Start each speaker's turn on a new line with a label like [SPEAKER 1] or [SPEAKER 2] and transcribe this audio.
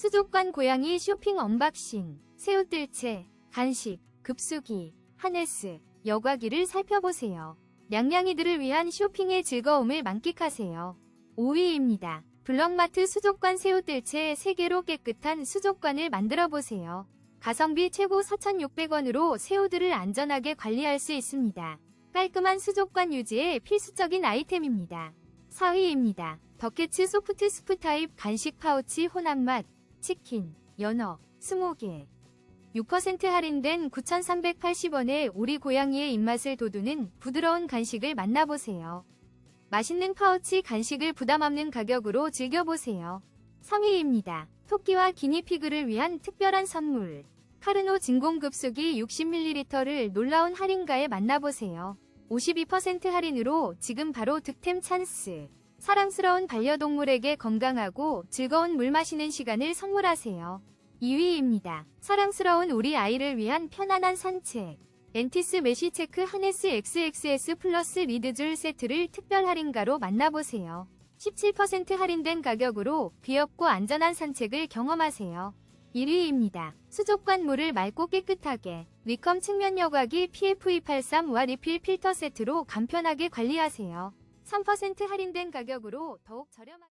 [SPEAKER 1] 수족관 고양이 쇼핑 언박싱, 새우뜰채, 간식, 급수기, 하네스, 여과기를 살펴보세요. 냥냥이들을 위한 쇼핑의 즐거움을 만끽하세요. 5위입니다. 블럭마트 수족관 새우뜰채 3개로 깨끗한 수족관을 만들어 보세요. 가성비 최고 4,600원으로 새우들을 안전하게 관리할 수 있습니다. 깔끔한 수족관 유지에 필수적인 아이템입니다. 4위입니다. 더캐츠 소프트 스프 타입 간식 파우치 혼합맛, 치킨, 연어, 20개. 6% 할인된 9,380원에 우리 고양이의 입맛을 돋우는 부드러운 간식을 만나보세요. 맛있는 파우치 간식을 부담 없는 가격으로 즐겨보세요. 3위입니다. 토끼와 기니피그를 위한 특별한 선물. 카르노 진공급수기 60ml를 놀라운 할인가에 만나보세요. 52% 할인으로 지금 바로 득템 찬스. 사랑스러운 반려동물에게 건강하고 즐거운 물 마시는 시간을 선물하세요. 2위입니다. 사랑스러운 우리 아이를 위한 편안한 산책. 엔티스 메시체크 하네스 XXS 플러스 리드줄 세트를 특별 할인가로 만나보세요. 17% 할인된 가격으로 귀엽고 안전한 산책을 경험하세요. 1위입니다. 수족관 물을 맑고 깨끗하게 리컴 측면 여과기 PF283와 리필 필터 세트로 간편하게 관리하세요. 3% 할인된 가격으로 더욱 저렴한